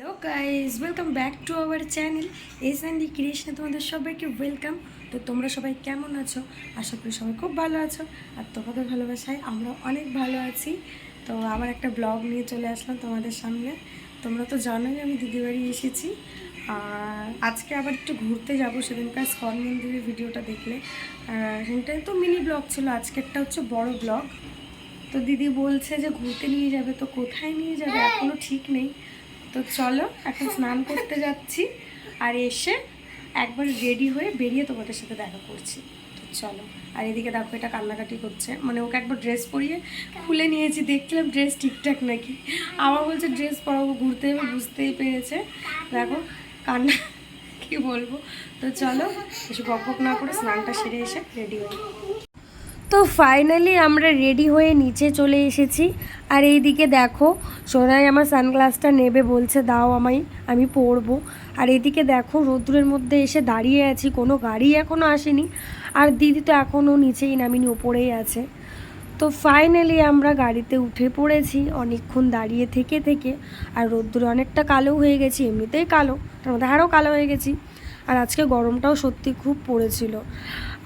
Hello guys welcome back to our channel S and ক্রিয়েশনে তোমাদের সবাইকে welcome তো তোমরা সবাই কেমন আছো? আশা করি সবাই খুব ভালো আছো। আর তোমাদের ভালোবাসায় আমরা অনেক ভালো আছি। তো আবার একটা ব্লগ নিয়ে চলে আসলাম তোমাদের সামনে। তোমরা তো জানোই আমি দিদিবাড়ি এসেছি। আর আজকে আবার একটু ঘুরতে যাব সেদিনকার স্কন মন্দিরের ভিডিওটা দেখলে। সেটাই তো মিনি ব্লগ ছিল, আজকেরটা হচ্ছে বড় ব্লগ তো দিদি বলছে যে ঘুরতে নিয়ে যাবে, তো কোথায় নিয়ে যাবে? এখনও ঠিক নেই। তো চলো, এখন স্নান করতে যাচ্ছি আর এসে একবার রেডি হয়ে বেরিয়ে তোমাদের সাথে দেখা করছি। তো চলো, আর এদিকে দেখো এটা কান্নাকাটি করছে। মানে ওকে একবার ড্রেস পরিয়ে খুলে নিয়েছি, দেখলাম ড্রেস ঠিকঠাক নাকি। আবার বলছে ড্রেস পরাবো, ঘুরতে যাবে, বুঝতেই পেরেছে। দেখো, কান্না, কি বলব? তো চলো, এসে বক না করে স্নানটা সেরে এসে রেডি হই তো ফাইনালি আমরা রেডি হয়ে নিচে চলে এসেছি। আর এইদিকে দেখো, সোনাই আমার সানগ্লাসটা নেবে বলছে, দাও আমায়, আমি পরবো। আর এদিকে দেখো, রোদ্দুরের মধ্যে এসে দাঁড়িয়ে আছি, কোনো গাড়ি এখনও আসেনি। আর দিদি তো এখনও নিচেই নামিনি, ওপরেই আছে। তো ফাইনালি আমরা গাড়িতে উঠে পড়েছি, অনেকক্ষণ দাঁড়িয়ে থেকে থেকে। আর রোদ্দুরে অনেকটা কালো হয়ে গেছি, এমনিতেই কালো, তার মধ্যে আরও কালো হয়ে গেছি। আর আজকে গরমটাও সত্যি খুব পড়েছিল।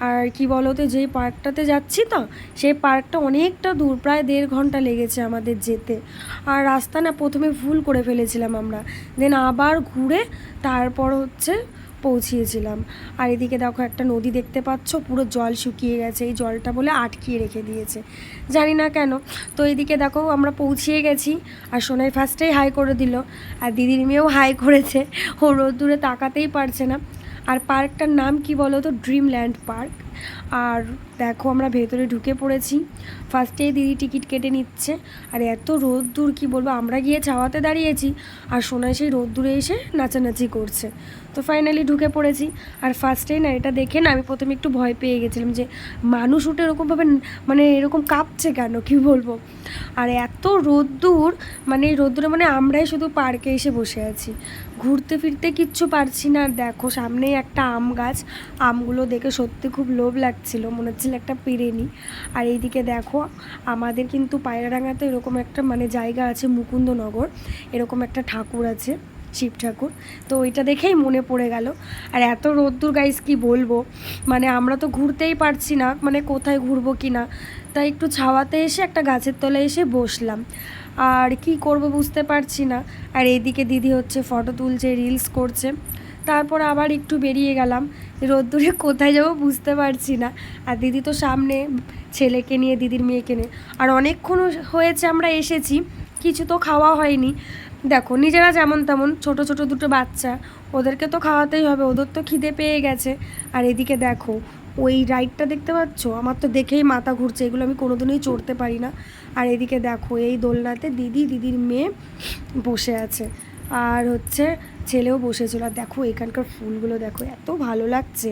আর কি বলতো, যেই পার্কটাতে যাচ্ছি তো, সেই পার্কটা অনেকটা দূর, প্রায় দেড় ঘণ্টা লেগেছে আমাদের যেতে। আর রাস্তা না প্রথমে ভুল করে ফেলেছিলাম আমরা। দেন আবার ঘুরে তারপর হচ্ছে পৌঁছিয়েছিলাম। আর এদিকে দেখো একটা নদী দেখতে পাচ্ছ, পুরো জল শুকিয়ে গেছে। এই জলটা বলে আটকিয়ে রেখে দিয়েছে। জানি না কেন। তো এইদিকে দেখো আমরা পৌঁছিয়ে গেছি, আর সোনাই ফার্স্টেই হাই করে দিল। আর দিদির মেয়েও হাই করেছে। ও রোদ্দুরে তাকাতেই পারছে না। আর পার্কটার নাম কি বলো তো? ড্রিমল্যান্ড পার্ক আর দেখো আমরা ভেতরে ঢুকে পড়েছি। ফার্স্টেই দিদি টিকিট কেটে নিচ্ছে। আর এত রোদ্দুর, কি বলব? আমরা গিয়ে ছাওয়াতে দাঁড়িয়েছি আর সোনাই সেই রোদ্দুরে এসে নাচানাচি করছে। তো ফাইনালি ঢুকে পড়েছি। আর ফার্স্টেই না, এটা দেখে না আমি প্রথমে একটু ভয় পেয়ে গেছিলাম যে মানুষ উঠে এরকমভাবে মানে এরকম কাঁপছে কেন, কি বলব? আর এত রোদ্দুর মানে এই রোদ্দুরে মানে আমরাই শুধু পার্কে এসে বসে আছি। ঘুরতে ফিরতে কিচ্ছু পারছি না। দেখো সামনেই একটা আম গাছ। আমগুলো দেখে সত্যি খুব লোভ লাগছিল, মনে হচ্ছিল একটা পেরে নিই আর এইদিকে দেখো, আমাদের কিন্তু পায়রাডাঙ্গাতে এরকম একটা মানে জায়গা আছে মুকুন্দনগর, এরকম একটা ঠাকুর আছে, শিব ঠাকুর। তো ওইটা দেখেই মনে পড়ে গেল। আর এত রোদ্দুর গাইস কি বলব? মানে আমরা তো ঘুরতেই পারছি না মানে কোথায় ঘুরবো কি না। তাই একটু ছাওয়াতে এসে একটা গাছের তলায় এসে বসলাম। আর কি করব বুঝতে পারছি না। আর এইদিকে দিদি হচ্ছে ফটো তুলছে রিলস করছে। তারপর আবার একটু বেরিয়ে গেলাম। রোদ্দুরে কোথায় যাব বুঝতে পারছি না। আর দিদি তো সামনে, ছেলেকে নিয়ে, দিদির মেয়েকে নিয়ে। আর অনেকক্ষণ হয়েছে আমরা এসেছি, কিছু তো খাওয়া হয়নি। দেখো, নিজেরা যেমন তেমন, ছোট ছোট দুটো বাচ্চা, ওদেরকে তো খাওয়াতেই হবে, ওদের তো খিদে পেয়ে গেছে। আর এদিকে দেখো, ওই রাইডটা দেখতে পাচ্ছ? আমার তো দেখেই মাথা ঘুরছে, এগুলো আমি কোনোদিনই চড়তে পারি না। আর এদিকে দেখো, এই দোলনাতে দিদি, দিদির মেয়ে বসে আছে। আর হচ্ছে ছেলেও বসেছিল। আর দেখো এখানকার ফুলগুলো দেখো, এত ভালো লাগছে।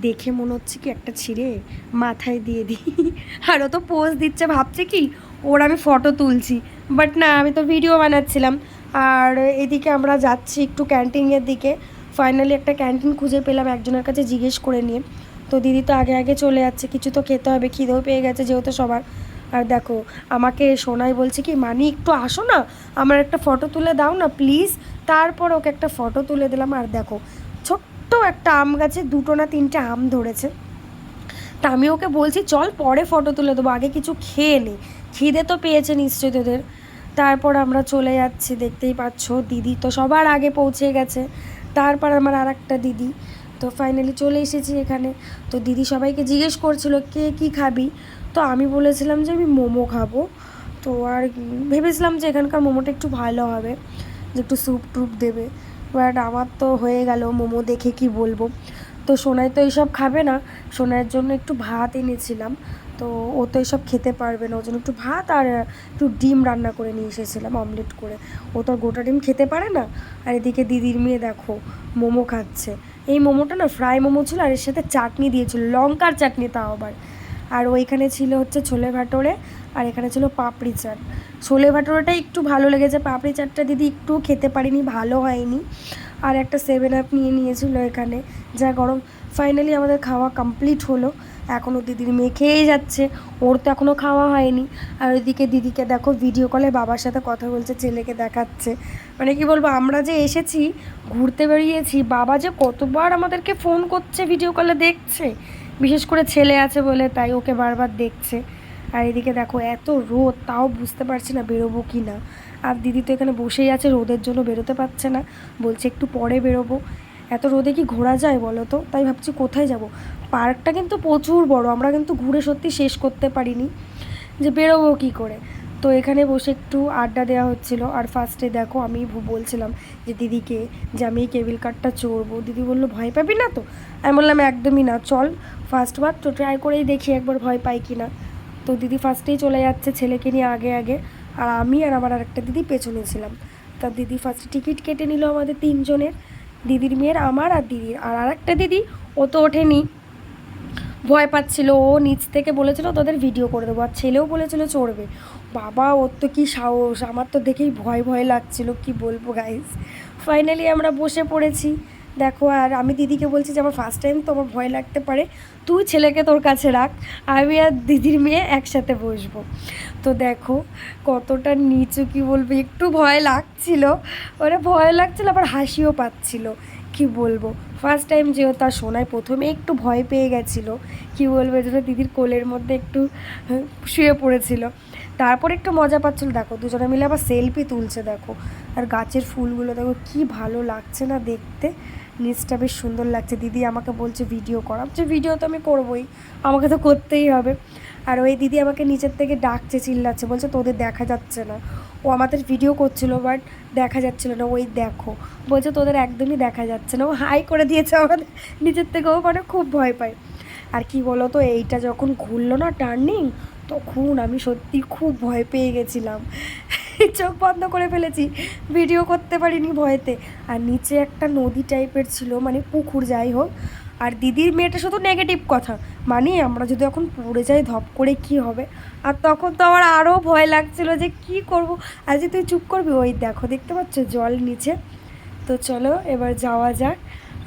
দেখে মনে হচ্ছে কি একটা ছিঁড়ে মাথায় দিয়ে দিই। আর ও তো পোজ দিচ্ছে, ভাবছে কি, ওর আমি ফটো তুলছি। বাট না, আমি তো ভিডিও বানাচ্ছিলাম। আর এদিকে আমরা যাচ্ছি একটু ক্যান্টিনের দিকে। ফাইনালি একটা ক্যান্টিন খুঁজে পেলাম একজনের কাছে জিজ্ঞেস করে নিয়ে। তো দিদি তো আগে আগে চলে যাচ্ছে, কিছু তো খেতে হবে, খিদেও পেয়ে গেছে যেহেতু সবার। আর দেখো, আমাকে সোনাই বলছে কি, মানি, একটু আসো না, আমার একটা ফটো তুলে দাও না প্লিজ তারপর ওকে একটা ফটো তুলে দিলাম। আর দেখো, ছোট্ট একটা আম গাছে দুটো না তিনটে আম ধরেছে। তা আমি ওকে বলছি, চল পরে ফটো তুলে দেবো, আগে কিছু খেয়ে নে। খিদে তো পেয়েছে নিশ্চয়ই তোদের। তারপর আমরা চলে যাচ্ছি, দেখতেই পাচ্ছ, দিদি তো সবার আগে পৌঁছে গেছে। তারপর আমার আর একটা দিদি, তো ফাইনালি চলে এসেছি এখানে। তো দিদি সবাইকে জিজ্ঞেস করছিল, কে কি খাবি? তো আমি বলেছিলাম যে আমি মোমো খাব। তো আর ভেবেছিলাম যে এখানকার মোমোটা একটু ভালো হবে, যে একটু স্যুপ টুপ দেবে। বাট আমার তো হয়ে গেল মোমো দেখে কি বলব। তো সোনাই তো এইসব খাবে না, সোনাইয়ের জন্য একটু ভাত এনেছিলাম। তো ও তো এইসব খেতে পারবে না, ওর জন্য একটু ভাত আর একটু ডিম রান্না করে নিয়ে এসেছিলাম অমলেট করে। ও তো গোটা ডিম খেতে পারে না। আর এদিকে দিদির মেয়ে দেখো, মোমো খাচ্ছে। এই মোমোটা না ফ্রাই মোমো ছিল আর এর সাথে চাটনি দিয়েছিল, লঙ্কার চাটনি তাও আবার। আর ওইখানে ছিল হচ্ছে ছোলে ভাটোরে, আর এখানে ছিল পাপড়ি চাট। ছোলে ভাটোরেটা একটু ভালো লেগেছে, পাপড়ি চাটটা দিদি একটু খেতে পারিনি, ভালো হয়নি। আর একটা সেভেন আপ নিয়ে নিয়েছিল এখানে, যা গরম ফাইনালি আমাদের খাওয়া কমপ্লিট হলো। এখনও দিদির মেয়ে খেয়েই যাচ্ছে। ওর তো এখনও খাওয়া হয়নি। আর ওইদিকে দিদিকে দেখো ভিডিও কলে বাবার সাথে কথা বলছে, ছেলেকে দেখাচ্ছে। মানে কি বলব, আমরা যে এসেছি, ঘুরতে বেরিয়েছি, বাবা যে কতবার আমাদেরকে ফোন করছে ভিডিও কলে দেখছে। বিশেষ করে ছেলে আছে বলে তাই ওকে বারবার দেখছে। আর এদিকে দেখো এত রোদ, তাও বুঝতে পারছি না বেরোবো কি না আর দিদি তো এখানে বসেই আছে, রোদের জন্য বেরোতে পারছে না। বলছে একটু পরে বেরোবো। এত রোদে কি ঘোরা যায় বলো তো? তাই ভাবছি কোথায় যাব? পার্কটা কিন্তু প্রচুর বড়, আমরা কিন্তু ঘুরে সত্যি শেষ করতে পারিনি যে বেরোবো কী করে। তো এখানে বসে একটু আড্ডা দেওয়া হচ্ছিল, আর ফার্স্টে দেখো আমি বলছিলাম যে দিদিকে যে আমি এই কেবিল কারটা চড়বো। দিদি বলল, ভয় পাবি না তো? আমি বললাম, একদমই না, চল ফার্স্ট বার, তো ট্রাই করেই দেখি একবার ভয় পাই কি না। তো দিদি ফার্স্টেই চলে যাচ্ছে ছেলেকে নিয়ে আগে আগে, আর আমি আর আমার আরেকটা দিদি পেছনে ছিলাম। তা দিদি ফার্স্টে টিকিট কেটে নিল আমাদের তিনজনের। দিদির মেয়ের আমার আর দিদির। আর আরেকটা দিদি, ও তো ওঠেনি। ভয় পাচ্ছিল, ও নিচ থেকে বলেছিল, তোদের ভিডিও করে দেবো। আর ছেলেও বলেছিল, চড়বে। বাবা, ওর তো কী সাহস? আমার তো দেখেই ভয় ভয় লাগছিল, কি বলব গাইস ফাইনালি আমরা বসে পড়েছি। দেখো, আর আমি দিদিকে বলছি যে, আমার ফার্স্ট টাইম তো আমার ভয় লাগতে পারে। তুই ছেলেকে তোর কাছে রাখ। আমি আর দিদির মেয়ে একসাথে বসবো। তো দেখো কতটা নিচু কি বলব, একটু ভয় লাগছিল। ওরা ভয় লাগছিল, আবার হাসিও পাচ্ছিল। কি বলব? ফার্স্ট টাইম যেও তার সোনায় প্রথমে একটু ভয় পেয়ে গেছিল। কি বলব, যেন দিদির কোলের মধ্যে একটু শুয়ে পড়েছিল। তারপর একটু মজা পাচ্ছিল। দেখো, দুজনে মিলে আবার সেলফি তুলছে, দেখো। আর গাছের ফুলগুলো, দেখো, কি ভালো লাগছে না দেখতে। নিচটা বেশ সুন্দর লাগছে। দিদি আমাকে বলছে, ভিডিও করা। যে ভিডিও তো আমি করবোই। আমাকে তো করতেই হবে। আর ওই দিদি আমাকে নিচের থেকে ডাকছে, চিল্লাচ্ছে, বলছে তোদের দেখা যাচ্ছে না। ও আমাদের ভিডিও করছিল বাট দেখা যাচ্ছিল না। ওই দেখো, বলছে তোদের একদমই দেখা যাচ্ছে না। ও হাই করে দিয়েছে আমাদের নিচের থেকে ও মানে খুব ভয় পায়। আর কি বলো তো এইটা যখন ঘুরলো না টার্নিং তখন আমি সত্যি খুব ভয় পেয়ে গেছিলাম। চোখ বন্ধ করে ফেলেছি ভিডিও করতে পারিনি ভয়েতে। আর নিচে একটা নদী টাইপের ছিল মানে পুকুর যাই হোক আর দিদির মেয়েটা শুধু নেগেটিভ কথা। মানে আমরা যদি এখন পড়ে যাই, ধপ করে কি হবে? আর তখন তো আমার আরও ভয় লাগছিল যে কি করব? আজ তুই চুপ করবি? ওই দেখো, দেখতে পাচ্ছ জল নিচে। তো চলো, এবার যাওয়া যাক।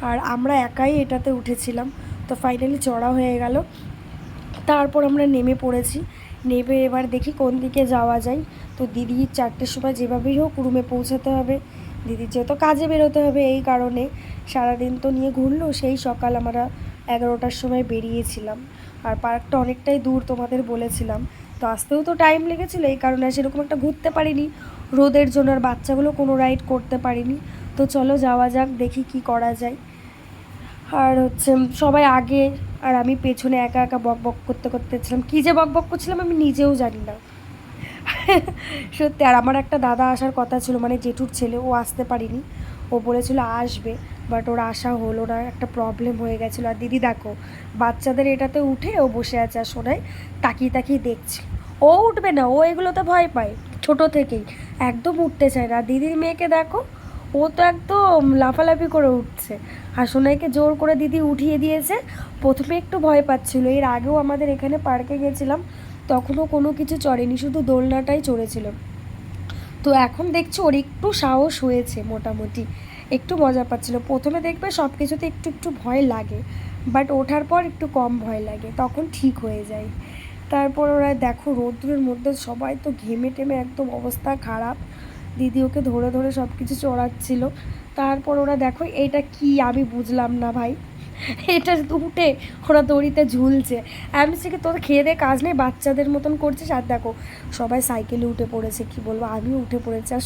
আর আমরা একাই এটাতে উঠেছিলাম। তো ফাইনালি চড়া হয়ে গেল। তারপর আমরা নেমে পড়েছি। নেমে এবার দেখি কোন দিকে যাওয়া যায়। তো দিদি চারটের সময় যেভাবেই হোক রুমে পৌঁছাতে হবে। দিদির যেহেতু কাজে বেরোতে হবে এই কারণে সারাদিন তো নিয়ে ঘুরলো, সেই সকাল আমরা এগারোটার সময় বেরিয়েছিলাম। আর পার্কটা অনেকটাই দূর তোমাদের বলেছিলাম, তো আসতেও তো টাইম লেগেছিলো, এই কারণে সেরকম একটা ঘুরতে পারিনি। রোদের জন্য আর বাচ্চাগুলো কোনো রাইড করতে পারিনি। তো চলো যাওয়া যাক, দেখি কি করা যায়। আর হচ্ছে সবাই আগে, আর আমি পেছনে একা একা বক বক করতে করতে ছিলাম। কী যে বক বক করছিলাম আমি নিজেও জানি না। সত্যি, আর আমার একটা দাদা আসার কথা ছিল মানে জেঠুর ছেলে, ও আসতে পারিনি। ও বলেছিল আসবে বাট ওর আসা হলো না, একটা প্রবলেম হয়ে গেছিল। আর দিদি দেখো, বাচ্চাদের এটাতে উঠে ও বসে আছে, আর শোনায় তাকিয়ে তাকিয়ে দেখছি। ও উঠবে না, ও এগুলোতে ভয় পায়, ছোট থেকেই, একদম উঠতে চায় না। দিদির মেয়েকে দেখো, ও তো একদম লাফালাফি করে উঠছে। আর সোনাইকে জোর করে দিদি উঠিয়ে দিয়েছে, প্রথমে একটু ভয় পাচ্ছিল। এর আগেও আমাদের এখানে পার্কে গেছিলাম তখনও কোনো কিছু চড়েনি, শুধু দোলনাটাই চড়েছিল। তো এখন দেখছি ওর একটু সাহস হয়েছে মোটামুটি, একটু মজা পাচ্ছিল। প্রথমে দেখবে সব কিছুতে একটু একটু ভয় লাগে বাট ওঠার পর একটু কম ভয় লাগে, তখন ঠিক হয়ে যায়। তারপর ওরা দেখো রৌদ্রের মধ্যে সবাই তো ঘেমে টেমে একদম অবস্থা খারাপ। দিদি ওকে ধরে ধরে সব কিছু চড়াচ্ছিল। তারপর ওরা দেখো এটা কি আমি বুঝলাম না ভাই। এটা উঠে, ওরা দড়িতে ঝুলছে। আমি কি, তোর খেয়ে দে কাজ নেই, বাচ্চাদের মতন করছিস? আর দেখো, সবাই সাইকেলে উঠে পড়েছে, কি বলব? আমিও উঠে পড়েছি, আর